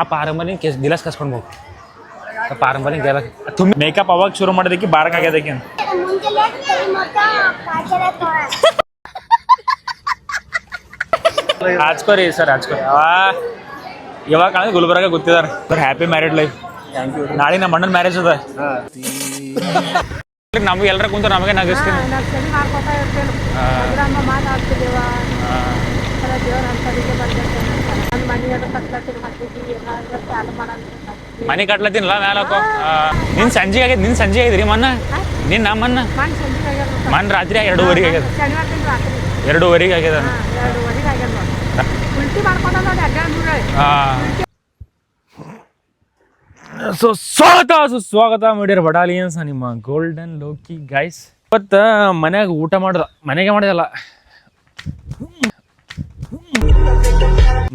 ಆ ಪಾರಂಬರಿ ಕೆಸ್ ಗಿಲಾಸ್ ಕಸ್ಕೊಂಡು ಹೋಗಿ. ಆ ಪಾರಂಬರಿ ಗಿಲಾಸ್ ತುಂಬ ಮೇಕಪ್ ಅವಾಗ ಶುರು ಮಾಡೋದಕ್ಕೆ ಬಾರಕ್ ಆಗ್ಯದಕ್ಕೆ ಹಚ್ಕೋರಿ ಸರ್ ಹಚ್ಕೋರಿ ಆ ಇವಾಗ ಕಾಣ ಗುಲ್ಬರ್ಗ ಗೊತ್ತಿದಾರೆ. ಸರ್ ಹ್ಯಾಪಿ ಮ್ಯಾರಿಡ್ ಲೈಫ್ ನಾಳೆ ನಮ್ಮ ಅಣ್ಣನ ಮ್ಯಾರೇಜ್ ಅದ. ನಮ್ಗೆ ಎಲ್ಲರ ಕುಂತ ನಮಗೆ ನಗಿಸ್ತೀನಿ. ಮಾಡ್ಕೊತಾ ಇರ್ತೇವೆ. ಮಾತಾಡ್ತಿದ್ದೇವ ದೇವ್ರ ಮನೆ ಕಟ್ಲತ್ತಿನಲ್ಲ ಮ್ಯಾಲ ನಿನ್ ಸಂಜೆ ಆಗೈತೆ ನಿನ್ ಸಂಜೆ ಆಗಿದ್ರಿ ಮೊನ್ನ? ನಿನ್ ನಮ್ಮ ಮಣ್ಣು ಸಂಜೆ ಮನ್ ರಾತ್ರಿ ಎರಡೂವರೆಗೆ ಆಗ್ಯದ. ಎರಡೂವರೆಗೆ ಆಗ್ಯದ. ಸೊ ಸ್ವಾಗತ ಆಗ್ಯದ ಸೊ ಸುಸ್ವಾಗತ ಮಾಡಿರ ಬಟಾಲಿಯನ್ಸ್ ನಿಮ್ಮ ಗೋಲ್ಡನ್ ಲೋಕಿ ಗೈಸ್ ಇವತ್ತು ಮನ್ಯಾಗ ಊಟ ಮಾಡ್ದ ಮನೆಗೆ ಮಾಡಿದಲ್ಲ.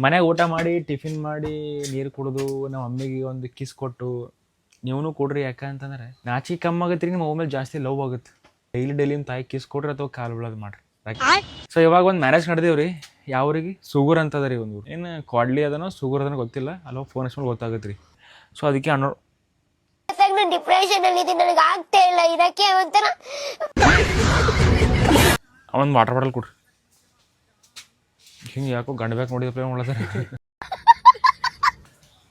ಮನ್ಯಾಗ ಊಟ ಮಾಡಿ ಟಿಫಿನ್ ಮಾಡಿ ನೀರು ಕುಡಿದು ನಮ್ಮ ಅಮ್ಮಿಗೆ ಒಂದು ಕಿಸ್ ಕೊಟ್ಟು ನೀವೂ ಕೊಡ್ರಿ ಯಾಕಂತಂದ್ರೆ ನಾಚಿ ಕಮ್ಮಿ ಆಗತ್ತೆ ರೀ ನಿಮ್ಮ ಮೇಲೆ ಜಾಸ್ತಿ ಲವ್ ಆಗುತ್ತೆ. ಡೈಲಿ ಡೈಲಿ ನಿಮ್ಮ ತಾಯಿ ಕಿಸ್ ಕೊಡ್ರಿ ಅಥವಾ ಕಾಲು ಬಿಳೋದು ಮಾಡ್ರಿ. ಸೊ ಇವಾಗ ಒಂದು ಮ್ಯಾರೇಜ್ ನಡೆದೇವ್ರಿ. ಯಾವ್ರಿಗೆ ಸುಗರ್ ಅಂತದ ರೀ ಒಂದು ಏನು ಕ್ವಾಡ್ಲಿ ಅದನೋ ಸುಗರ್ ಅದನೋ ಗೊತ್ತಿಲ್ಲ. ಅಲ್ಲೋ ಫೋನ್ ಹಚ್ಕೊಂಡು ಗೊತ್ತಾಗುತ್ತೆ ರೀ ಸೊ ಅದಕ್ಕೆ ಅನ್ನೋ ನಾನು ಡಿಪ್ರೆಷನ್ ಅಲ್ಲಿ ಇದ್ದೀನಿ ನನಗೆ ಆಗ್ತಾ ಇಲ್ಲ. ಇದಕ್ಕೆ ಒಂಥರ ಅವನ್ ವಾಟರ್ ಬಾಟಲ್ ಕೊಡ್ರಿ. ಹಿಂಗೆ ಯಾಕೋ ಗಂಡ ಬ್ಯಾಕ್ ನೋಡಿದ ಪ್ಲೇ ಮಾಡ್ಲತ್ತಾರ?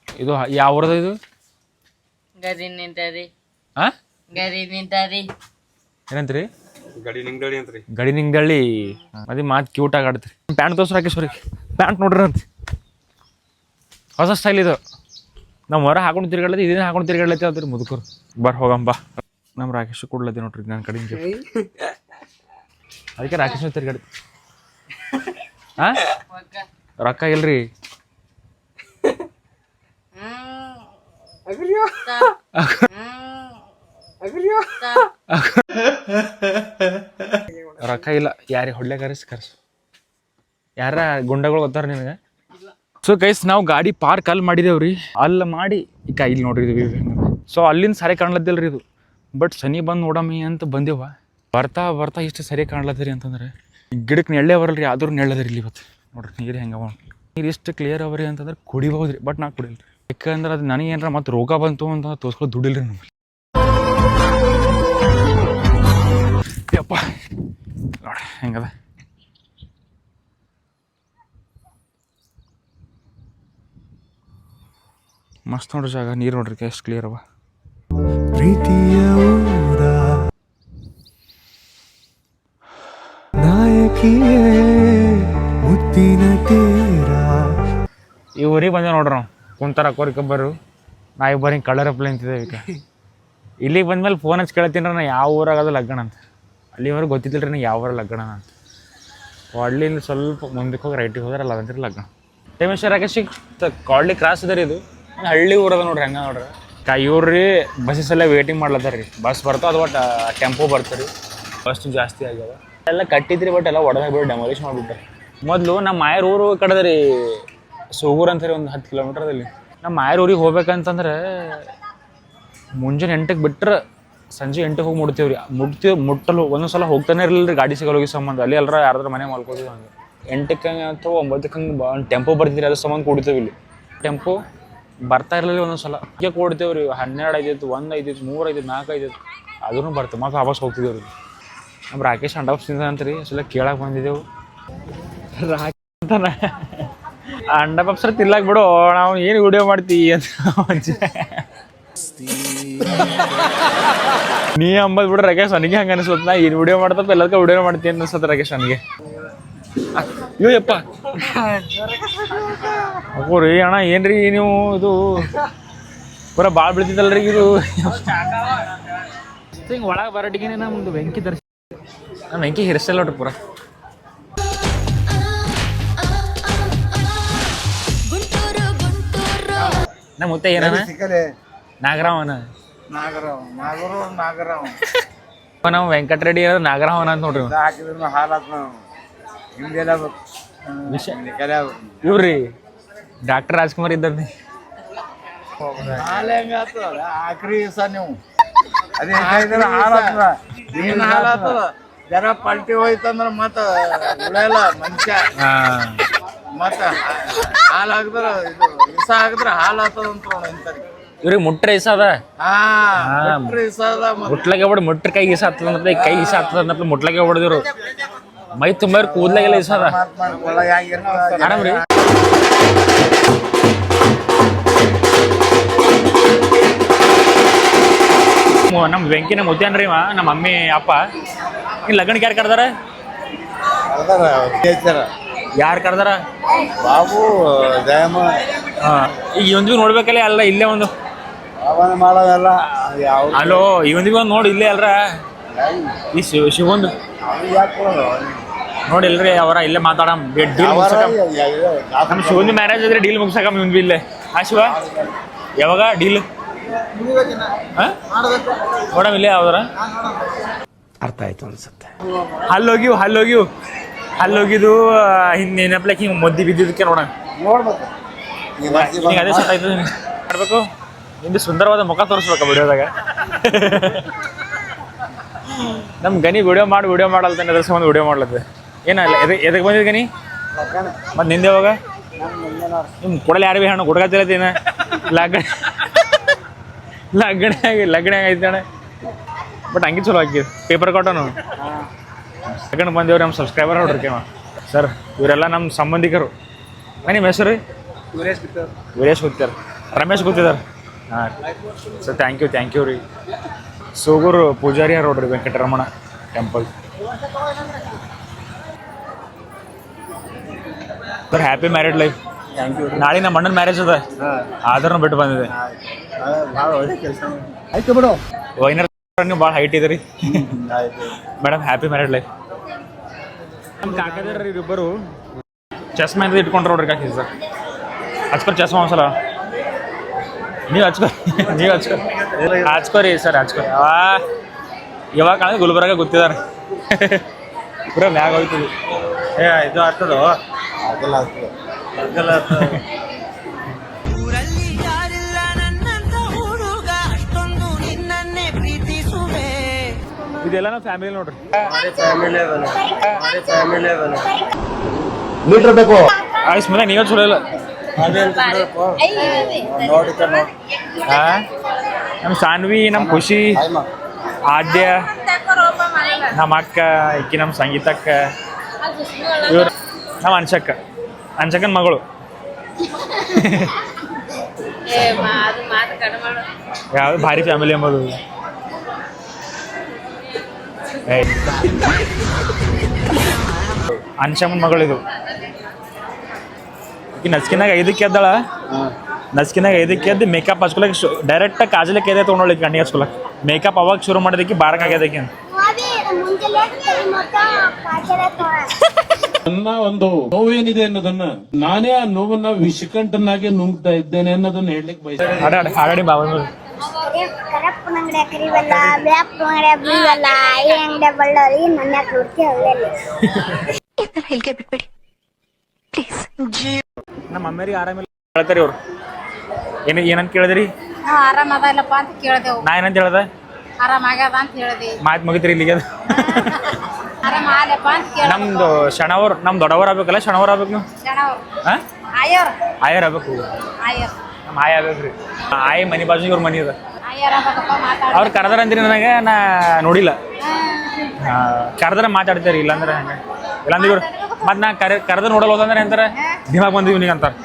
ಇದು ಯಾವ ಊರದ ಇದು? ಗರಿ ನಿಂತರಿ. ಆ? ಗರಿ ನಿಂತರಿ. ಏನಂತ್ರಿ? ಗಡಿ ನಿಂಗಡಿ ಅಂತ್ರಿ. ಗಡಿ ನಿಂಗಳ್ಳಿ ಅದೇ ಮಾತು ಕ್ಯೂಟ್ ಆಗಿ ಆಡ್ತೀರಿ. ಪ್ಯಾಂಟ್ ತೋರ್ಸ್ರಿ ರಾಕೇಶ್ವರಿ ಪ್ಯಾಂಟ್ ನೋಡ್ರಿ ಅಂತ. ಹೊಸ ಸ್ಟೈಲ್ ಇದು. ನಮ್ಮ ಹೊರ ಹಾಕೊಂಡು ತಿರ್ಗಾಡ್ಲತ್ತಿ ಇದನ್ನ ಹಾಕೊಂಡು ತಿರ್ಗಾಡ್ಲತ್ತಿ ಅದ್ರಿ ಮುದುಕರು. ಬರ್ ಹೋಗಂಬ ನಮ್ಮ ರಾಕೇಶ್ ಕೊಡ್ಲತ್ತಿ ನೋಡ್ರಿ ನನ್ನ ಕಡೆ ಅದಕ್ಕೆ ರಾಕೇಶ್ ತಿರ್ಗಾಡಿ ಹಾ ರೊಕ್ಕ ಇಲ್ರಿ. ರೊಕ್ಕ ಇಲ್ಲ. ಯಾರಿಗೆ ಹೊಡ್ಲೆ ಕರೆಸಿ ಕರ್ಸು. ಯಾರ ಗುಂಡಗಳು ಗೊತ್ತಾರ ನಿನಗೆ? ಸೊ ಗೈಸ್ ನಾವು ಗಾಡಿ ಪಾರ್ಕ್ ಅಲ್ಲಿ ಮಾಡಿದೇವ್ರಿ. ಅಲ್ಲಿ ಮಾಡಿ ಈಗ ಇಲ್ಲಿ ನೋಡ್ರಿ ಇದು ಸೊ ಅಲ್ಲಿಂದ ಸರಿ ಕಾಣ್ಲತ್ತಿಲ್ರಿ ಇದು. ಬಟ್ ಸನಿ ಬಂದು ನೋಡಮ್ಮಿ ಅಂತ ಬಂದೇವ. ಬರ್ತಾ ಬರ್ತಾ ಇಷ್ಟು ಸರಿ ಕಾಣ್ಲತ್ತೀರಿ ಅಂತಂದ್ರೆ. ಗಿಡಕ್ಕೆ ನೆಳ್ಳೆ ಬರಲ್ರಿ ಆದ್ರೂ ನೆಳ್ಳದ್ರಿ ಇಲ್ಲಿ ಇವತ್ತು. ನೋಡ್ರಿ, ನೀರು ಹೆಂಗವ ನೀರು ಎಷ್ಟು ಕ್ಲಿಯರ್ ಅವರಿ ಅಂತಂದ್ರೆ ಕುಡಿಬಹುದ್ರಿ ಬಟ್ ನಾ ಕುಡಿಲ್ರಿ. ಯಾಕಂದ್ರೆ ಅದು ನನಗೆ ಏನಾರ ಮತ್ತೆ ರೋಗ ಬಂತು ಅಂತ ತೋರ್ಸ್ಕೊಳ ದುಡಿಲ್ರಿ ನಮ್ಮಲ್ಲಿ ಯಪ್ಪ, ನೋಡ್ರಿ, ಹೆಂಗದ. ಮಸ್ತ್ ನೋಡ್ರಿ ಜಾಗ, ನೀರು ನೋಡ್ರಿ, ಎಷ್ಟು ಕ್ಲಿಯರ್ ಅವ. ಪ್ರೀತಿಯ ಮುತ್ತಿನ ಬಂದೇವೆ ಈ ಊರಿಗೆ ಬಂದೆ ನೋಡ್ರಿ ನಾವು. ಕುಂತಾರ ಕೋರಿಕೊಬ್ಬರು ನಾ ಇಬ್ಬರು ಹಿಂಗೆ ಕಳ್ಳರ ಪ್ಲೇ ಈಗ. ಇಲ್ಲಿಗೆ ಬಂದ್ಮೇಲೆ ಫೋನ್ ಹಚ್ಚಿ ಕೇಳ್ತೀನಿ ನಾ ಯಾವ ಊರಾಗ ಅದು ಲಗ್ನ ಅಂತ. ಅಲ್ಲಿವರೆಗೆ ಗೊತ್ತಿದ್ದಿಲ್ಲ ರೀ ನಾ ಯಾವ ಊರ ಲಗ್ನ ಅಂತ. ಕಾಡ್ಲಿಂದ ಸ್ವಲ್ಪ ಮುಂದಕ್ಕೆ ಹೋಗಿ ರೈಟಿಗೆ ಹೋದ್ರೆ ಅಲ್ಲ ಅದಂತ್ರಿ ಲಗ್ನ. ಟೈಮೇಶ್ವರ ರಾಕೇಶಿಗೆ ಕಾಡ್ಲಿ ಕ್ರಾಸ್ ಅದ ರೀ ಇದು. ಹಳ್ಳಿ ಊರದ ನೋಡ್ರಿ ಹಂಗೆ ನೋಡ್ರಿ. ಕಾ ಇವ್ರಿ ಬಸ್ಸಸ್ ಎಲ್ಲ ವೇಟಿಂಗ್ ಮಾಡ್ಲತ್ತಾರ ರೀ. ಬಸ್ ಬರ್ತಾವ ಅಥವಾ ಟೆಂಪೋ ಬರ್ತಾರೆ ಬಸ್ ಜಾಸ್ತಿ ಆಗ್ಯಾವ ಎಲ್ಲ ಕಟ್ಟಿದ್ರಿ ಬಟ್ ಎಲ್ಲ ಒಡೆದಾಗ್ಬಿಟ್ಟು ಡೆಮಾಲಿಷ್ ಮಾಡಿಬಿಟ್ಟು ಮೊದಲು ನಮ್ಮ ಮಾಯರ್ ಊರು ಕಡೆದ್ರಿ ಸೂಗೂರ್ ಅಂತಾರೆ ಒಂದು ಹತ್ತು ಕಿಲೋಮೀಟ್ರದಲ್ಲಿ ನಮ್ಮ ಮಾಯರ್ ಊರಿಗೆ ಹೋಗ್ಬೇಕಂತಂದ್ರೆ ಮುಂಜಾನೆ ಎಂಟಕ್ಕೆ ಬಿಟ್ಟರೆ ಸಂಜೆ ಎಂಟಕ್ಕೆ ಹೋಗಿ ಮುಡ್ತೀವಿ ರೀ ಮುಟ್ತೀವಿ ಮುಟ್ಟಲು ಒಂದೊಂದು ಸಲ ಹೋಗ್ತಾನೆ ಇರಲಿಲ್ಲ ರೀ ಗಾಡಿ ಸಿಗಲ್ಲ ಹೋಗಿ ಸಂಬಂಧ ಅಲ್ಲಿ ಎಲ್ಲರ ಯಾರಾದ್ರೂ ಮನೆ ಮಲ್ಕೋತೀವಿ ಹಂಗೆ. ಎಂಟಕ್ಕೆ ಹಂಗೆ ಅಥವಾ ಒಂಬತ್ತಕ್ಕೆ ಹಂಗೆ ಬಾ ಟೆಂಪೋ ಬರ್ತಿದ್ರಿ ಅದ್ರ ಸಂಬಂಧ ಕೂಡ್ತೀವಿ ಇಲ್ಲಿ. ಟೆಂಪೋ ಬರ್ತಾ ಇರಲಿಲ್ಲ ಒಂದೊಂದು ಸಲ ಹೀಗೆ ಕೂಡ್ತೇವೆ ರೀ ಹನ್ನೆರಡು ಐದಿತ್ತು ಒಂದು ಐದಿತ್ತು ಮೂರು ಐದಿತ್ತು ನಾಲ್ಕು ಐದಿತ್ತು ಅದನ್ನು ಬರ್ತೇವೆ ಮತ್ತೆ ವಾಪಸ್ ಹೋಗ್ತಿದ್ದೇವೆ ರೀ ನಮ್ಮ ರಾಕೇಶ್ ಅಂಡಾಪ್ ಅಂತ ರೀ ಅಸಲ ಕೇಳಕ್ಕೆ ಬಂದಿದ್ದೆವು. ರಾಕೇಶ್ ಅಂಡ ಪಪ್ಸರ್ ತಿನ್ಲಾಕ್ ಬಿಡು, ನಾವು ಏನು ವಿಡಿಯೋ ಮಾಡ್ತೀವಿ ಅಂತ ನೀ ಅಂಬದ್ ಬಿಡು ರಾಕೇಶ್ ನನಗೆ ಹಂಗೆ ಅನಿಸುತ್ತೆ ನಾ ಏನು ವಿಡಿಯೋ ಮಾಡ್ತಪ್ಪ ಎಲ್ಲದಕ್ಕೆ ವಿಡಿಯೋ ಮಾಡ್ತೀನಿ ಅನ್ಸುತ್ತೆ ರಾಕೇಶ್ ನನಗೆ ಅಯ್ಯೋ ಯಪ್ಪ. ಅಪ್ಪು ರೀ, ಅಣ್ಣ, ಏನ್ರಿ ನೀವು ಇದು? ಪೂರ ಭಾಳ ಬೀಳ್ತಿದ್ದಲ್ರಿ ಇದು? ಹಿಂಗೆ ಒಳಗೆ ಬರಟಿಗೆ ನಮ್ದು ಬೆಂಕಿ ತರಿಸಿ ನಾನು ಬೆಂಕಿ ಹಿರಿಸಲ್ಲ ನೋಡ್ರಿ ಪೂರ. ನಮ್ಮ ಮುತ್ತೆ ಏನನ ನಾಗರಾವನ ನಾಗರಾವ್ ನಾಗರಾವ್ ನಾಗರಾವ್ ನಾವು ವೆಂಕಟರೆಡ್ಡಿ ಅವ್ರು ನಾಗರಾವನ ಅಂತ ನೋಡ್ರಿ ಇವ. ಹಾಕಿದ್ರು ಹಾಲಾತ್ ನಾವು. ಹಿಂಗೆಲ್ಲ ವಿಷಯ ಇವ್ರಿ ಡಾಕ್ಟರ್ ರಾಜ್ಕುಮಾರ್ ಇದ್ದಂತೆ ಹಾಲು ಹೆಂಗ ಆಕ್ರಿ ಸ ನೀವು. ಅದೇ ಹಾಕಿದ್ರೆ ಹಾಲಾತದ ಏನ್ ಹಾಲಾತದ ಜರ ಪಲ್ಟಿ ಹೋಯ್ತಂದ್ರ ಮತ್ತ ಉಳಿಯಲ್ಲ ಮನುಷ್ಯ ಮತ್ತ ಹಾಲು ಹಾಕಿದ್ರ ಇದು ವಿಷ ಹಾಕಿದ್ರ ಹಾಲು ನೋಡ ಇಂಥವ್ರಿಗೆ. ಇವ್ರಿಗೆ ಮುಟ್ರೆ ಇಸದ ಹಾ ಮತ್ತೆ ಮುಟ್ಲಾಗೆ ಹೊಡ್ ಮುಟ್ರ ಕೈ ಇಸ ಹತ್ತದ ಕೈ ಇಸ ಹತ್ತದ ಅಂದ್ರೆ ಮುಟ್ಲಾಗೆ ಹೊಡೆದಿರು ಮೈ ತುಂಬ ಕೂದ್ಲಾಗೆಲ್ಲ ಇಸಾದ್ರಿ ಅದ ಮಾತ್ ನಮ್ಮ ವೆಂಕಿನ ಮುತ್ಯಾನ್ರಿ ರೀ ನಮ್ಮ ಮಮ್ಮಿ ಅಪ್ಪ. ಇಲ್ಲಿ ಲಗ್ನಕ್ಕೆ ಯಾರು ಕರ್ದಾರ? ಯಾರು ಕರ್ದಾರ? ಬಾಬು ಜಯಮ್ಮ. ಹಾಂ. ಈಗ ಇವಂದಿಗೂ ನೋಡ್ಬೇಕಲ್ಲ ಅಲ್ಲ ಇಲ್ಲೇ ಒಂದು. ಮಾಡೋದಲ್ಲ ಅಲೋ ಇವಂದಿಗೂ ಒಂದು ನೋಡಿ ಇಲ್ಲೇ ಅಲ್ರ? ಈ ಶಿವ ಶಿವಂದು. ನೋಡಿ ಇಲ್ರಿ ಅವರ ಇಲ್ಲೇ ಮಾತಾಡಮ್. ಡೀಲ್ ನಮ್ಮ ಶಿವಂದು ಮ್ಯಾರೇಜ್ ಆದ್ರೆ ಡೀಲ್ ಮುಗಿಸಕಮ್ಮ ಇವಂದು ಇಲ್ಲೇ. ಆ ಶಿವ? ಯಾವಾಗ? ಡೀಲ್ ನೋಡಮ್ ಇಲ್ಲೇ ಯಾವ್ದಾರ? ಅರ್ಥ ಆಯ್ತು ಅನ್ಸುತ್ತೆ. ಅಲ್ಲೋಗಿವು ಅಲ್ಲೋಗಿವು ಅಲ್ಲೋಗಿದ್ದು ಹಿಂದೆ ನೆನಪ್ಲಕ್ಕೆ ಹಿಂಗೆ ಮದ್ದಿ ಬಿದ್ದಿದ್ದಕ್ಕೆ ನೋಡೋಣ ನೋಡ್ಬೇಕು ಅದೇ ಸೆಟ್ ಆಯ್ತು ಮಾಡ್ಬೇಕು? ನಿಂದು ಸುಂದರವಾದ ಮುಖ ತೋರಿಸ್ಬೇಕು ವಿಡಿಯೋದಾಗ. ನಮ್ಮ ಗನಿ ವಿಡಿಯೋ ಮಾಡಿ ವಿಡಿಯೋ ಮಾಡಲ್ತಾನೆ ಅದ್ರ ಸಂಬಂಧ ವಿಡಿಯೋ ಮಾಡ್ಲತ್ತೆ ಏನಲ್ಲ ಎದಕ್ಕೆ ಎದಕ್ಕೆ ಬಂದಿದ್ದು ಗನಿ? ಮತ್ತೆ ನಿಂದೆ ಯಾವಾಗ? ನಿಮ್ಮ ಕೊಡಲಿ ಯಾರು ಭೀ ಹಣ್ಣು ಹುಡುಗತ್ತಿರತ್ತೇನ ಲಗ್ನ ಲಗ್ನ ಆಗಿ ಲಗ್ನ ಆಗೈತೆ ಅಣ್ಣ. ಬಟ್ ಹಂಗೆ ಚಲೋ ಆಗಿ ಪೇಪರ್ ಕೊಟ್ಟನು ಲಗ್ನ ಬಂದೇವ್ರಿ ನಮ್ಮ ಸಬ್ಸ್ಕ್ರೈಬರ್ ನೋಡ್ರಿ ಸರ್ ಇವರೆಲ್ಲ ನಮ್ಮ ಸಂಬಂಧಿಕರು. ನಿಮ್ಮ ಹೆಸರು? ವೀರೇಶ್ ಗುತ್ತಿದಾರೆ ರಮೇಶ್ ಗುತ್ತಿದ್ದಾರೆ ಹಾಂ. Sir thank you thank you ರೀ. ಸೋಗೂರು ಪೂಜಾರಿ ನೋಡ್ರಿ Venkataramana temple sir happy married life ನಾಳೆ ನಮ್ಮ ಅಣ್ಣನ ಮ್ಯಾರೇಜ್ ಅದ. ಆದ್ರೂ ಬಿಟ್ಟು ಬಂದಿದೆ. ಭಾಳ ಒಳ್ಳೆ ಕೆಲಸ ಆಯ್ತು ಬಿಡು ವೈನರ್ ನೀವು ಭಾಳ ಹೈಟ್ ಇದ್ರಿ ಮೇಡಮ್ ಹ್ಯಾಪಿ ಮ್ಯಾರಿಡ್ ಲೈಫ್ ನಮ್ಮ ಕಾಕದಾರ ಇಬ್ಬರು. ಚಸ್ಮಾ ಅಂತ ಇಟ್ಕೊಂಡ್ರೆ ನೋಡ್ರಿ ಕಾಕಿ ಸರ್. ಹಚ್ಕೊರಿ ಚಸ್ಮಾ ಒಂದ್ಸಲ. ನೀವು ಹಚ್ಕೊ ನೀವು ಹಚ್ಕೊ ಹಚ್ಕೋರಿ ಸರ್ ಹಚ್ಕೊ ಆ ಇವಾಗ ಕಾಣ ಗುಲ್ಬರ್ಗ ಗೊತ್ತಿದ್ದಾರೆ. ಪೂರ ಮ್ಯಾಗ ಹೋಗ್ತದೆ ಏ ಇದು ಆಗ್ತದೋ? ಅದೆಲ್ಲ ಆಗ್ತದೆ. ಅದೆಲ್ಲ ಆಗ್ತದೆ? ಇದೆಲ್ಲ ನಮ್ಮ ಫ್ಯಾಮಿಲಿ ನೋಡ್ರಿ. ಫ್ಯಾಮಿಲಿ ಬೇಕು. ಫ್ಯಾಮಿಲಿ ಮನೆ ನೀವೇ ಚಲೋ ಇಲ್ಲ ನಮ್ಮ ಸಾನ್ವಿ ನಮ್ಮ ಖುಷಿ ಆದ್ಯ ನಮ್ಮ ಅಕ್ಕ ಇಕ್ಕಿ ನಮ್ಮ ಸಂಗೀತಕ್ಕ ಇವ್ರು ನಮ್ಮ ಅನ್ಸಕ್ಕ ಅನ್ಸಕ್ಕನ ಮಗಳು. ಯಾವ್ದು ಭಾರಿ ಫ್ಯಾಮಿಲಿ ಎಂಬುದು. ಏಯ್. ಮಗಳಿದು ಮಗಳು ಇದು. ಈಕಿ ನಸ್ಕಿನಾಗ ಐದಕ್ಕೆ ಎದ್ದಾಳ? ನಸ್ಕಿನಾಗ ಐದಕ್ಕೆ ಎದ್ದು ಮೇಕಪ್ ಹಚ್ಕೊಳಕ್ ಡೈರೆಕ್ಟ್ ಕಾಜಲಕ್ಕೆ ಎದೆ ತೊಗೊಂಡೋಳಿಕ್ಕೆ ಕಣ್ಣಿಗೆ ಹಚ್ಕೊಳಕ್ ಮೇಕಪ್ ಅವಾಗ ಶುರು ಮಾಡೋದಕ್ಕೆ ಬಾರಕ್ ಆಗ್ಯದಕ್ಕೆ ನನ್ನ ಒಂದು ನೋವೇನಿದೆ ಅನ್ನೋದನ್ನ ನಾನೇ ಆ ನೋವನ್ನ ವಿಷಕಂಠನಾಗೆ ನುಂಗ್ತಾ ಇದ್ದೇನೆ ಅನ್ನೋದನ್ನ ಹೇಳಲಿಕ್ಕೆ ಬಯಸ್ತೇನೆ. ಹಾಡಾಡಿ ಹಾಡಾಡಿ ಬಾಬಾ ಕರಪ್ಪನ ಅಂಗಡಿ ಕರಿವಲ್ಲ ಬ್ಯಾಪ್ಪನ ಅಂಗಡಿ ಬೀಳಲ್ಲ ಈ ಅಂಗಡಿ ಬಳ್ಳೋರಿ ನನ್ನ ನೋಡ್ತಿ ಅವರಲ್ಲಿ ಹೇಳಿಕೆ ಬಿಟ್ಬಿಡಿ ಪ್ಲೀಸ್ ನಮ್ಮ ಅಮ್ಮೇರಿಗೆ ಆರಾಮಿಲ್ಲ ಹೇಳ್ತಾರೆ ಇವ್ರು. ಏನು ಏನಂತ ಕೇಳಿದ್ರಿ? ಆರಾಮ ಅದ ಇಲ್ಲಪ್ಪ ಅಂತ ಕೇಳ್ದೆವು ನಾ ಏನಂತ ಹೇಳ್ದೆ? ಆರಾಮಾಗ್ಯದ ಅಂತ ಹೇಳಿದೆ. ಮಾತು ಮುಗಿತ್ರಿ ಇಲ್ಲಿಗೆ. ಅದು ಆರಾಮ ಆಲಪ್ಪ ಅಂತ ಕೇಳ ನಮ್ದು ಶಣವ್ರು ನಮ್ಮ ದೊಡ್ಡವ್ರು ಆಗ್ಬೇಕಲ್ಲ ಶಣವ್ರು ಆಗ್ಬೇಕು ನೀವು? ಆಯರ್ ಆಯರ್ ಆಗ್ಬೇಕು. ಆಯರ್ ನಮ್ಮ ಆಯ್ ಆಗ್ಬೇಕು ಆಯಿ ಮನೆ ಬಾಜು ಇವ್ರ ಮನೆ ಅದ. ಅವ್ರು ಕರೆದ್ರ ಅಂದ್ರಿ ನನಗೆ ನಾ ನೋಡಿಲ್ಲ. ಕರೆದ್ರೆ ಮಾತಾಡ್ತೀರಿ ಇಲ್ಲಾಂದ್ರೆ ಹಂಗೆ. ಇಲ್ಲಾಂದ್ರೆ ಇವ್ರು ಮತ್ತೆ ನಾ ಕರೆ ಕರೆದ ನೋಡಲ್ಲ ಹೋದಂದ್ರೆ ಅಂತಾರೆ ದಿಮಾಗ್ ಬಂದಿವಿ ನಿನಗೆ ಅಂತಾರೆ.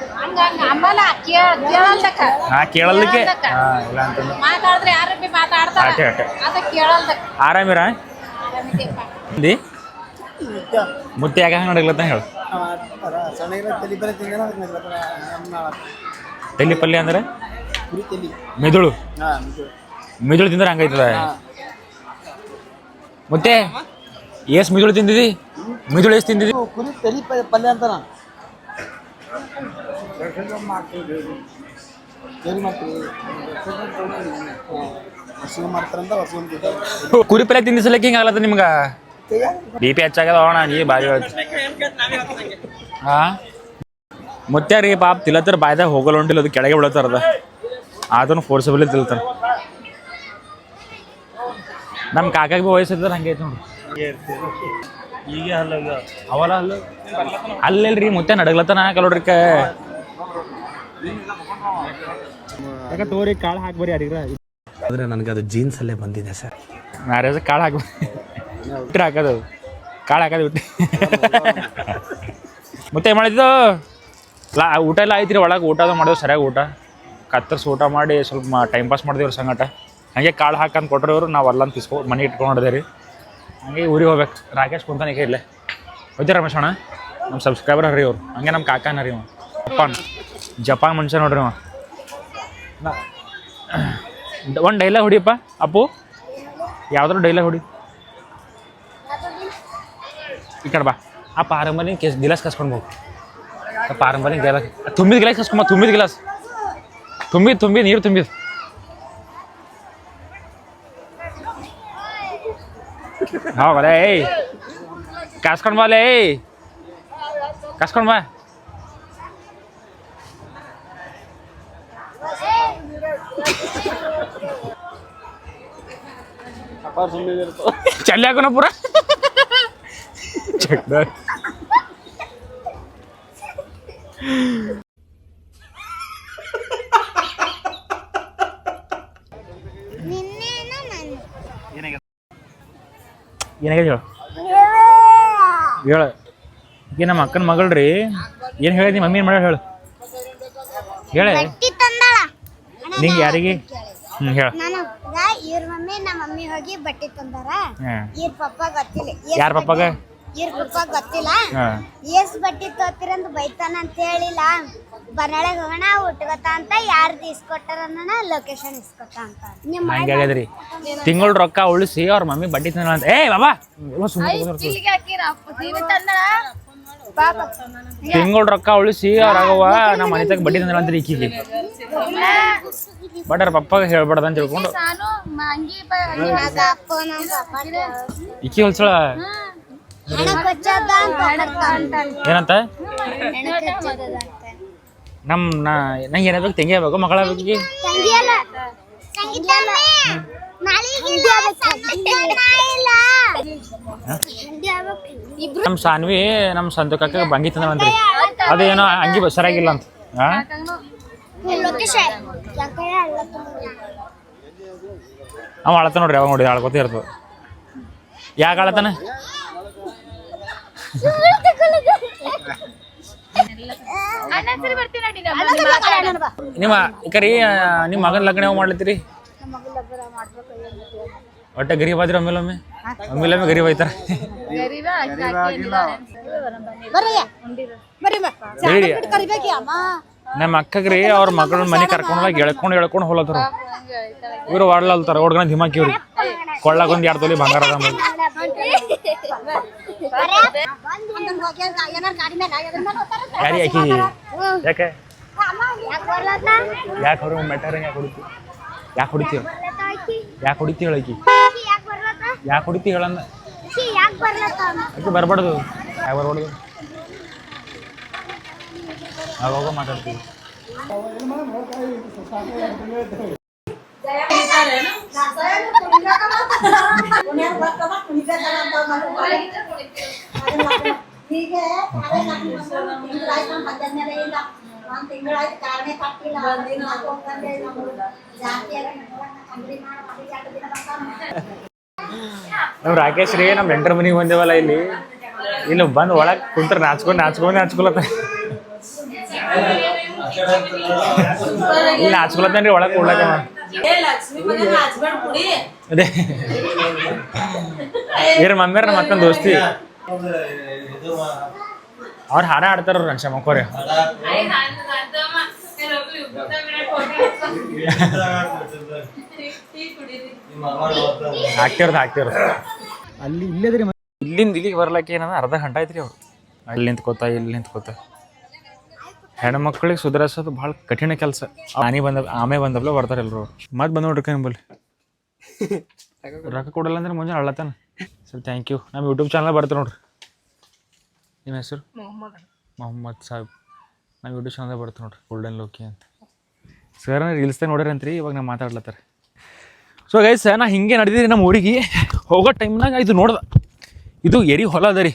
ಕೇಳಲ್ದಕ್ಕ. ಹಾಂ ಇಲ್ಲ ಅಂತಂದ್ರೆ. ಮಾತಾಡಿದ್ರೆ ಯಾರು ಬಿ ಮಾತಾಡ್ತಾರ? ಅಷ್ಟೇ, ಅಷ್ಟೇ. ಅದ ಕೇಳಲ್ದಕ್ಕ ಆರಾಮಿರ? ದಿ? ಮುತ್ತೆ ಯಾಕೆ ಹಂಗೆ ನಡಗ್ಲತ್ತ ಹೇಳು. ತಲಿ ಪಲ್ಯ ಅಂದ್ರೆ? ಮೆದುಳು. ಮೆದುಳು ತಿಂದ್ರೆ ಹಂಗೈತದ ಮತ್ತೆ? ಎಸ್ ಮಿದುಳು ತಿಂದಿದಿ? ಮಿದುಳು ಎಷ್ಟು ತಿಂದಿದಿ? ಕುರಿ ತಲಿ ಪಲ್ಯ ಹಸಿವು ಕುರಿ ಪಲ್ಯ ತಿಂದಿಸಲಿಕ್ಕೆ ಹಿಂಗ ಆಗ್ಲತ್ತ ನಿಮ್ಗ? ಬಿ ಪಿ ಹೆಚ್ಚಾಗ್ಯದ ಹೋಣ ನೀ ಬಾರಿ ಹಾ ಮತ್ತೆ ರೀ ಪಾಪ ತಿಲತ್ತರ ಬಾಯ್ದಾಗ ಹೋಗಲ್ಲ ಹೊಂಟಿಲ್ಲ ಅದು ಕೆಳಗೆ ಬಿಡತ್ತಾರದ ಆದ್ರೂ ಫೋರ್ಸಬಲಿ ತಿಳ್ತಾರ ನಮ್ಮ ಕಾಕಾಗ ಭೀ ವಯಸ್ಸಿದ್ರೆ ಹಂಗೆ ಐತೆ ನೋಡ್ರಿ. ಈಗ ಅಲ್ಲ ಅವಲ ಅಲ್ಲ. ಅಲ್ಲಿಲ್ರಿ ಮುತ್ತೆ ನಡಗ್ಲತ್ತನ ಕಲೋಡ್ರಿ ಯಾಕ ತೋರಿ ಕಾಳು ಹಾಕ್ಬರಿ ಯಾರಿಗ್ರ ಆದರೆ ನನಗೆ ಅದು ಜೀನ್ಸಲ್ಲೇ ಬಂದಿದೆ ಸರ್. ಮ್ಯಾರೇಜ್ ಕಾಳು ಹಾಕ್ಬರಿ ಬಿಟ್ರೆ ಹಾಕೋದು. ಕಾಳು ಹಾಕೋದು ಬಿಟ್ಟು ಮತ್ತೆ ಏನು ಮಾಡಿದ್ದು? ಲಾ ಊಟ ಎಲ್ಲ ಆಯ್ತು ಒಳಗೆ, ಊಟ ಅದು ಮಾಡೋದು ಸರಿಯಾಗಿ ಊಟ. ಕತ್ತರಿಸಿ ಊಟ ಮಾಡಿ ಸ್ವಲ್ಪ ಟೈಮ್ ಪಾಸ್ ಮಾಡಿದ್ವಿ ಸಂಗಟ. ಹಾಗೆ ಕಾಳು ಹಾಕಂತ ಕೊಟ್ಟರೆ ಇವರು, ನಾವು ಅಲ್ಲಂತ ತಿಸ್ಕೊ ಮನೆ ಇಟ್ಕೊಂಡಿದೆ ರೀ. ಹಂಗೆ ಊರಿಗೆ ಹೋಗ್ಬೇಕು. ರಾಕೇಶ್ ಕುಂತಾನೆ ಈಗ ಇಲ್ಲೇ. ಹೋಯ್ತು ರಮೇಶ್ ಅಣ್ಣ. ನಮ್ಮ ಸಬ್ಸ್ಕ್ರೈಬರ್ ಹರಿ ಅವ್ರು ಹಂಗೆ ನಮ್ಮ ಕಾಕನ ರೀ ಅವ ಜಪಾನ್. ಜಪಾನ್ ಮನುಷ್ಯ ನೋಡ್ರಿ ಅವ ಒಂದು ಡೈಲಾಗ್ ಹೊಡಿಯಪ್ಪ. ಅಪ್ಪು ಯಾವ್ದಾರು ಡೈಲಾಗ್ ಹೊಡಿ. ಈ ಕಡೆ ಬಾ. ಆ ಪಾರಂಬರಿ ಕೇಸ್, ಗಿಲಾಸ್ ಕಸ್ಕೊಂಡು ಹೋಗು. ಆ ಪಾರಂಬರಿ ಗಿಲಾಸ್ ತುಂಬಿದ ಗಿಲಾಸ್ ಕಸ್ಕೊಂಬ ತುಂಬಿದ ಗಿಲಾಸ್ ತುಂಬಿ ತುಂಬಿ ನೀರು ತುಂಬಿದ ಹಾ ಬರೇ ಏಯ್ ಕಾಸ್ಕೊಂಡು ಬಾಲೇ ಏಯ್ ಕಾಸ್ಕೊಂಡು ಬಾ ಚಲ್ಲಿ ಹಾಕೋಣ ಪೂರ ಚೆಕ್ ನಿನ್ನೇನು ನಾನು ಏನಾಗಿದೆ ಹೇಳು. ಹೇಳ ಈಗ ನಮ್ಮ ಅಕ್ಕನ ಮಗಳ್ರಿ. ಏನು ಹೇಳಿ ನಿಮ್ಮ ಮಮ್ಮಿ ಏನು ಮಾಡ್ಯಾಳ ಹೇಳು. ಹೇಳ. ನಿಂಗೆ ಯಾರಿಗೆ? ಹ್ಞೂ ಹೇಳ. ಇವ್ರ ಮಮ್ಮಿ ನಮ್ಮ ಮಮ್ಮಿ ಹೋಗಿ ಬಟ್ಟೆ ತಂದಾರ. ಇವ್ರ ಪಪ್ಪ ಗೊತ್ತಿಲ್ಲ. ಯಾರ ಪಪ್ಪಾಗ? ಇವ್ರ ಪಪ್ಪ ಗೊತ್ತಿಲ್ಲ? ಹಾಂ. ಎಸ್ ಬಟ್ಟಿ ತೋತಿರಂದ್ ಬೈತಾನ ಅಂತ ಹೇಳಿಲ್ಲ. ಬನಾಳೆಗೆ ಹೋಗೋಣ ಉಟ್ಕೋತ ಅಂತ ಯಾರ್ದು ಇಸ್ಕೊಟ್ಟಾರ ಲೊಕೇಶನ್ ಇಸ್ಕೊತ ಅಂತ. ನಿಮ್ಮ ಹಂಗೆ ಆಗ್ಯದ್ರಿ ತಿಂಗಳ ರೊಕ್ಕ ಉಳಿಸಿ ಅವ್ರ ಮಮ್ಮಿ ಬಡ್ಡಿ ತಂದ ಅಂತ. ಏ ಬಾಬಾ! ತಂದಳ ತಿಂಗಳ ರೊಕ್ಕ ಉಳಿಸಿ ಅವ್ರ ಆಗವ? ನಮ್ಮ ಮನೆ ತಗ ಬಡ್ಡಿ ತಂದ್ರ ಅಂತ ಈಕಿಗೆ ಬಟ್ ಅವ್ರ ಪಪ್ಪಾಗ ಹೇಳ್ಬಾರ್ದು ಅಂತ ತಿಳ್ಕೊಂಡು. ಈಕಿ ಹೊಲ್ಸಳ? ಏನಂತ? ನಮ್ಮ ನಾ ನಂಗೆ ಏನಾಗಬೇಕು ತಂಗಿ ಆಗ್ಬೇಕು ಮಗಳ ಬಗ್ಗೆ? ನಮ್ಮ ಸಾನ್ವಿ ನಮ್ಮ ಸಂತೋಕಕ್ಕ ಬಂಗಿ ತಂದ್ರಿ ಅದೇನೋ ಅಂಗಿ ಸರಿಯಾಗಿಲ್ಲ ಅಂತ. ಅವ ಅಳತ ನೋಡ್ರಿ ಅವಾಗ ನೋಡಿ ಅಳ್ಕೊತ ಇರ್ತದ. ಯಾಕೆ ಅಳತಾನ? ನಮ್ಮ ಕರಿ ನಿಮ್ಮ ಮಗನ ಲಗ್ನ ಯಾವ ಮಾಡ್ಲತ್ತೀರಿ? ಒಟ್ಟೆ ಗರೀಬ್ ಆದ್ರೆ ಒಮ್ಮೆಲೆ ಒಮ್ಮೆ ಒಮ್ಮೆಲೆ ಒಮ್ಮೆ ಗರೀಬ್ ಆಯ್ತಾರ. ನಮ್ಮ ಅಕ್ಕಗ್ರಿ ಅವ್ರ ಮಗಳ ಮನೆ ಕರ್ಕೊಂಡೋಗಿ ಎಳ್ಕೊಂಡು ಎಳ್ಕೊಂಡು ಹೋಲತ್ತಾರ ಇವ್ರು ಒಡ್ಲಲ್ತಾರ ಹುಡ್ಗನ ಧಿಮಾಕಿ ಇವ್ರಿ. ಕೊಳ್ಳಾಗ ಒಂದ್ ಎರಡು ತೊಲಿ ಬಂಗಾರ ಆಕಿ? ಯಾಕೆ? ಯಾಕೆ ಯಾಕೆ ಯಾಕೆ ಯಾಕೆ ಯಾಕೆ ಬರ್ಬಾರ್ದು. ಯಾಕೆ ಬರ್ಬಾರ್ದು? ಅವಾಗ ಮಾತಾಡ್ತೀವಿ. ನಮ್ಮ ರಾಕೇಶ್ ರೀ ನಮ್ಮ ಎಂಟರ್ ಮನಿಗೆ ಬಂದೇವಲ್ಲ ಇಲ್ಲಿ. ಇಲ್ಲಿ ಬಂದು ಒಳಗೆ ಕುಂತ್ರ ನಾಚ್ಕೊಂಡು ನಾಚ್ಕೊಂಡು ನಾಚ್ಕೊಳತ್ತ ಇಲ್ಲಿ ನಾಚ್ಕೊಳತ್ತೇನ್ರಿ ಒಳಗೆ ಕೊಡ್ಲಕ್ಕ ಅದೇ. ಇವ್ರ ಮಮ್ಮಿಯರ್ ನಮ್ಮ ಅಕ್ಕನ ದೋಸ್ತಿ. ಅವ್ರು ಹಾಡ ಆಡ್ತಾರ ಅವ್ರು ಮಕ್ಕೋರೆ ಶಮಕೋರಿ ಹಾಕ್ತಿರ್ದು ಹಾಕ್ತಿರ್ದು. ಅಲ್ಲಿ ಇಲ್ಲದ್ರಿ ಇಲ್ಲಿಂದ ಇಲ್ಲಿಗೆ ಬರ್ಲಕ್ಕೆ ಏನದ? ಅರ್ಧ ಗಂಟೆ ಆಯ್ತ್ರಿ ಅವ್ರು. ಅಲ್ಲಿ ನಿಂತ್ಕೋತ ಇಲ್ಲಿ ನಿಂತ್ಕೋತ ಹೆಣ್ಮಕ್ಳಿಗೆ ಸುಧಾರಿಸೋದು ಭಾಳ ಕಠಿಣ ಕೆಲಸ. ಆನೆ ಬಂದ ಆಮೆ ಬಂದಬ್ಲ ಬರ್ತಾರೆ ಎಲ್ಲರೂ ಮತ್ತೆ ಬಂದು ನೋಡ್ರಿ ಕಂಬಲ್ಲಿ ರೊಕ್ಕ ಕೊಡಲ್ಲ ಅಂದ್ರೆ ಮುಂಜಾನೆ ಅಳ್ಳತ್ತಾನ ಸರ್ ಥ್ಯಾಂಕ್ ಯು ನಮ್ಮ ಯೂಟ್ಯೂಬ್ ಚಾನಲ್ ಬರ್ತಾರೆ ನೋಡ್ರಿ. ನಿಮ್ಮ ಹೆಸರು? ಮೊಹಮ್ಮದ್ ಸಾಹೇಬ್ ನಮ್ಮ ಯೂಟ್ಯೂಬ್ ಚಾನಲ್ ಬರ್ತಾರೆ ನೋಡ್ರಿ ಗೋಲ್ಡನ್ ಲೋಕಿ ಅಂತ. ಸರ್ ರೀಲ್ಸ್ದಾಗ ನೋಡ್ಯಾರಂತ್ರಿ ಇವಾಗ ನಾ ಮಾತಾಡ್ಲತ್ತಾರೆ. ಸೊ ಗೈಸ್ ನಾ ಹಿಂಗೆ ನಡೆದಿರಿ ನಮ್ಮ ಊರಿಗೆ. ಹೋಗೋ ಟೈಮ್ನಾಗ ಇದು ನೋಡ್ದೆ. ಇದು ಎರಿ ಹೊಲ ಅದ ರೀ.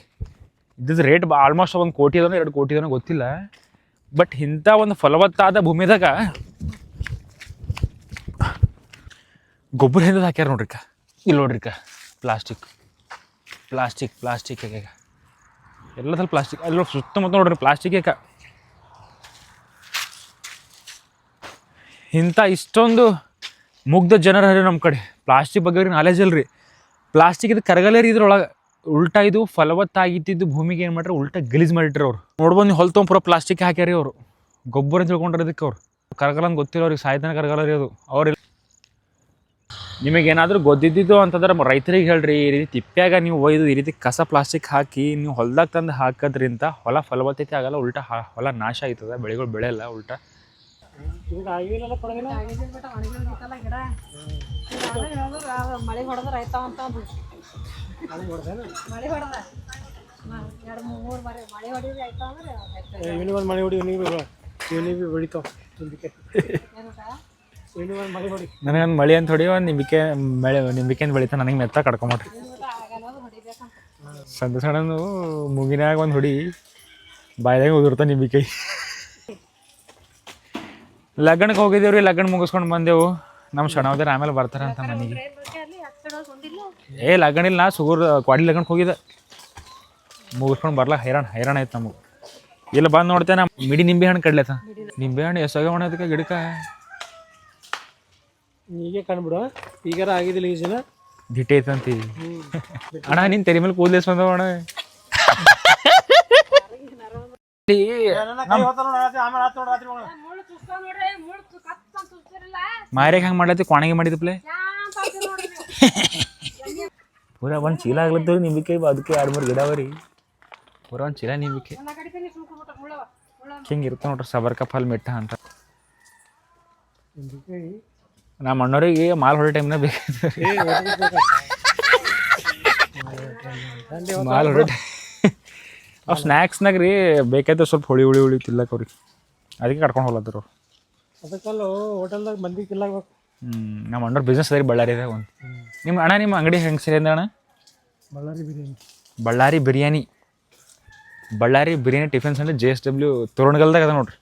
ಇದ್ರದ್ದು ರೇಟ್ ಆಲ್ಮೋಸ್ಟ್ ಒಂದು ಕೋಟಿ ಅದನ್ನು ಎರಡು ಕೋಟಿ ಅದನ್ನು ಗೊತ್ತಿಲ್ಲ. ಬಟ್ ಇಂಥ ಒಂದು ಫಲವತ್ತಾದ ಭೂಮಿದಾಗ ಗೊಬ್ಬರ ಹಿಂದದ ಹಾಕ್ಯಾರ ನೋಡ್ರಿಕ ಇಲ್ಲಿ ನೋಡ್ರಿಕ ಪ್ಲಾಸ್ಟಿಕ್ ಪ್ಲಾಸ್ಟಿಕ್ ಪ್ಲಾಸ್ಟಿಕ್ ಈಗ ಎಲ್ಲದಲ್ಲಿ ಪ್ಲಾಸ್ಟಿಕ್ ಅಲ್ಲಿ ಸುತ್ತಮುತ್ತ ನೋಡ್ರಿ ಪ್ಲಾಸ್ಟಿಕ್ ಏಕ ಇಂಥ ಇಷ್ಟೊಂದು ಮುಗ್ಧ ಜನರ ನಮ್ಮ ಕಡೆ. ಪ್ಲಾಸ್ಟಿಕ್ ಬಗ್ಗೆ ನಾಲೆಜ್ ಅಲ್ರಿ ಪ್ಲಾಸ್ಟಿಕ್ ಇದು ಕರಗಲೇ ರೀ ಇದ್ರೊಳಗೆ. ಉಲ್ಟಾ ಇದು ಫಲವತ್ತಾಗಿತ್ತಿದ್ದು ಭೂಮಿಗೆ ಏನು ಮಾಡ್ರಿ ಉಲ್ಟಾ ಗಲೀಜ್ ಮಾಡಿಟ್ರಿ ಅವ್ರು. ನೋಡ್ಬೋದು ನೀವು ತೊಗೊಂಡು ಪೂರ ಪ್ಲಾಸ್ಟಿಕ್ ಹಾಕ್ಯಾರಿ ಅವರು. ಗೊಬ್ಬರ ಅಂತ ತಿಳ್ಕೊಂಡ್ರೆ ಅದಕ್ಕೆ ಅವ್ರು. ಕರಗಲ್ಲ ಅಂತ ಗೊತ್ತಿಲ್ಲ ಅವ್ರಿಗೆ ಸಾಯ್ತಾನೆ ಕರಗಲ್ಲ ರೀ ಅದು. ನಿಮಗೆ ನಿಮಗೇನಾದರೂ ಗೊತ್ತಿದ್ದಿದ್ದು ಅಂತಂದ್ರೆ ರೈತರಿಗೆ ಹೇಳ್ರಿ ಈ ರೀತಿ ತಿಪ್ಪ್ಯಾಗ ನೀವು ಒಯ್ದು ಈ ರೀತಿ ಕಸ ಪ್ಲಾಸ್ಟಿಕ್ ಹಾಕಿ ನೀವು ಹೊಲ್ದಾಗ ತಂದು ಹಾಕೋದ್ರಿಂದ ಹೊಲ ಫಲವತ್ತತೆ ಆಗಲ್ಲ ಉಲ್ಟಾ ಹ- ಹೊಲ ನಾಶ ಆಯ್ತದ ಬೆಳೆಗಳು ಬೆಳೆಯಲ್ಲ ಉಲ್ಟಾ. ಮಳೆ ಹೊಡೆದ್ರೆ ಆಯ್ತಾವ ಅಂತ ಅಂದ್ರು. ಮಳೆ ಹೊಡೆದ. ಎರಡು ಮೂರು ಮರೆ ಮಳೆ ಹೊಡಿದ್ರೆ ಆಯ್ತಾವ ಅಂದ್ರೆ ಆಯ್ತು. ಇವನಿಗೆ ಒಂದು ಮಳೆ ಹೊಡಿ ಇವನಿಗೆ ಇವನಿಗೆ ಹೊಡಿತಾವ ಇವನಿಗೆ ಒಂದು ಮಳೆ ಹೊಡಿ. ನನಗೊಂದು ಮಳೆ ಅಂತ ಹೊಡಿ ಒಂದು ನಿಂಬಿಕೆ ಮಳೆ ನಿಂಬಿಕೆ ಅಂತ ಬೆಳಿತಾನೆ ನನಗೆ ಮೆತ್ತ ಕಡ್ಕೊಂಬಿಟ್ರಿ ಸಣ್ಣ ಸಣ್ಣನು ಮುಗಿನ್ಯಾಗ ಒಂದು ಹೊಡಿ ಬಾಯ್ದಾಗ ಉದುರ್ತಾನೆ ನಿಂಬಿಕೆ. ಲಗ್ನಕ್ಕೆ ಹೋಗಿದ್ದೇವ್ರಿ ಲಗ್ನ ಮುಗಿಸ್ಕೊಂಡು ಬಂದೆವು. ನಮ್ಮ ಶಣವದ್ರ ಆಮೇಲೆ ಬರ್ತಾರಂತ ಮನೆಗೆ. ಏ ಲಗಣಿಲ್ಲ ಇಲ್ಲ ನಾ ಸುಗೂರ್ ಕ್ವಾಡಿ ಲಗ್ನಕ್ಕೆ ಹೋಗಿದ್ದೆ. ಮುಗಿಸ್ಕೊಂಡು ಬರ್ಲಾಕ ಹೈರಾಣ ಹೈರಾಣ ಆಯ್ತು ನಮಗೆ. ಇಲ್ಲ ಬಂದು ನೋಡ್ತೇನೆ. ಮಿಡಿ ನಿಂಬೆ ಹಣ್ಣು ಕಡ್ಲತ್ತ ನಿಂಬೆ ಹಣ್ಣು ಎಷ್ಟಾಗ ಅದಕ್ಕೆ ಗಿಡಕ್ಕೆ? ಈಗ ಕಂಡ್ಬಿಡು ಈಗ ಆಗಿದಿಲ್ಲ ಈ ಜನ. ದಿಟ್ಟೆ ಐತಂತಿ ಅಣ್ಣ ನಿನ್ ತೆರಿ ಮೇಲೆ ಕೂದಲೇಸ್ ಬಂದವ ಅಣ್ಣ. ಮಾರ್ಯಾಗ ಹೆಂಗೆ ಮಾಡ್ಲತ್ತಿ? ಕೊಣಗೆ ಮಾಡಿದ್ಪ್ಲೆ ಪೂರ ಒಂದು ಚೀಲ ಆಗ್ಲತ್ತವ್ರಿ ನಿಂಬಿಕೆ ಅದಕ್ಕೆ ಎರಡು ಮೂರು ಗಿಡ ಅವರಿ ಪೂರ ಒಂದು ಚೀಲ ನಿಂಬಿಕೆ. ಹಿಂಗೆ ಇರ್ತಾವ ನೋಡ್ರಿ ಸಬರ್ಕ ಫಲ್ ಮೆಟ್ಟ ಅಂತ. ನಮ್ಮ ಅಣ್ಣವ್ರಿಗೆ ಮಾಲ್ ಹೊಡೆ ಟೈಮ್ನ ಮಾಲ್ ಹೊಡೆ ಅವು ಸ್ನ್ಯಾಕ್ಸ್ನಾಗ ರೀ ಬೇಕಾಯ್ತು ಸ್ವಲ್ಪ ಹುಳಿ ಹುಳಿ ಹುಳಿ ತಿಲ್ಲಕ್ಕೆ ಅವ್ರಿಗೆ. ಅದಕ್ಕೆ ಕರ್ಕೊಂಡು ಹೋಗ್ಲತ್ತರು ಅದಕ್ಕಲ್ಲೂ ಹೋಟೆಲ್ದಾಗ ಮಂದಿ ತಿಲ್ಲಾಗ್ಬೇಕು ನಮ್ಮ ಅಣ್ಣವ್ರ ಬಿಸ್ನೆಸ್ ಅದ ರೀ ಬಳ್ಳಾರಿದಾಗ ಒಂದು. ನಿಮ್ಮ ಅಣ್ಣ ನಿಮ್ಮ ಅಂಗಡಿ ಹೆಂಗೆ ಸರಿ ಅಣ್ಣ? Ballari biryani. Ballari biryani. Ballari biryani tiffin centre J S W ತೋರಣಗಲ್ದಾಗ ಅದ ನೋಡ್ರಿ.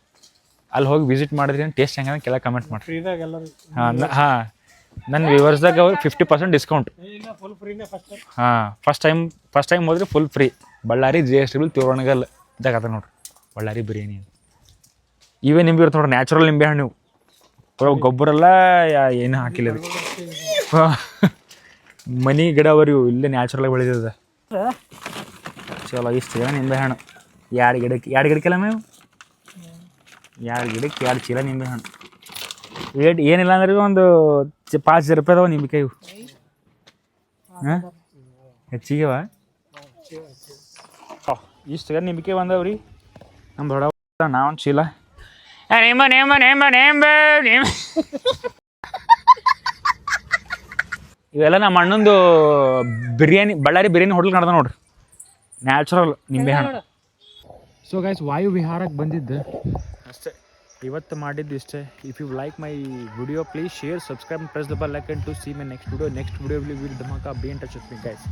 ಅಲ್ಲಿ ಹೋಗಿ ವಿಸಿಟ್ ಮಾಡಿದ್ರಿ ಟೇಸ್ಟ್ ಹೆಂಗೆ ಕೆಲ ಕಮೆಂಟ್ ಮಾಡಿರಿ. ಹಾಂ ಹಾಂ. ನನ್ನ ವಿವರ್ಸ್ದಾಗ ಅವ್ರು ಫಿಫ್ಟಿ ಪರ್ಸೆಂಟ್ ಡಿಸ್ಕೌಂಟ್ ಹಾಂ ಫಸ್ಟ್ ಟೈಮ್ ಫಸ್ಟ್ ಟೈಮ್ ಹೋದ್ರೆ full free Ballari J S W Toranagal ಇದ್ದಾಗ ಅದ ನೋಡ್ರಿ. ಬಳ್ಳಾರಿ ಬಿರಿಯಾನಿ ಇವೇ ನಿಂಬೆ ಇರುತ್ತೆ ನೋಡ್ರಿ ನ್ಯಾಚುರಲ್ ನಿಂಬೆ ಹಣ್ಣು. ಗೊಬ್ಬರ ಎಲ್ಲ ಏನು ಹಾಕಿಲ್ಲ ಅದಕ್ಕೆ. ಮನಿ ಗಿಡ ಅವರಿ ಇವು, ಇಲ್ಲೇ ನ್ಯಾಚುರಲ್ ಆಗಿ ಬೆಳೆದಿದೆ ಚಲೋ ಇಷ್ಟು ಚೀಲ ನಿಂಬೆ ಹಣ್ಣು. ಎರಡು ಗಿಡಕ್ಕೆ ಎರಡು ಗಿಡಕ್ಕೆಲ್ಲ ಮೇವು? ಎರಡು ಗಿಡಕ್ಕೆ ಎರಡು ಚೀಲ ನಿಂಬೆ ಹಣ್ಣು. ರೇಟ್ ಏನಿಲ್ಲ ಅಂದ್ರೆ ಒಂದು ಪಾಚ್ ರೂಪಾಯಿ ಅದಾವ ನಿಂಬೆಕಾಯಿ ಹಾಂ? ಹೆಚ್ಚಿಗೆವ ಇಷ್ಟು ನಿಂಬಿಕೆ ಬಂದವ್ರಿ ನಮ್ಮ ದೊಡ್ಡ ನಾವೊಂದು ಚೀಲ. ಏ, ನೇಮ ನೇಮ ನೇಮ ನೇಮ ನೇಮ ಇವೆಲ್ಲ ನಮ್ಮ ಅಣ್ಣಂದು ಬಿರಿಯಾನಿ ಬಳ್ಳಾರಿ ಬಿರಿಯಾನಿ ಹೋಟೆಲ್ ನಡೆದ ನೋಡ್ರಿ. ನ್ಯಾಚುರಲ್ ನಿಂಬೆ ಹಣ್ಣು. ಸೊ ಗೈಸ್ ವಾಯು ವಿಹಾರಕ್ಕೆ ಬಂದಿದ್ದು. ಅಷ್ಟೇ. ಇವತ್ತು ಮಾಡಿದ್ದು ಇಷ್ಟೇ. If you like my video please share subscribe press the bell like to see my next video next video will dhamaka be in touch with me guys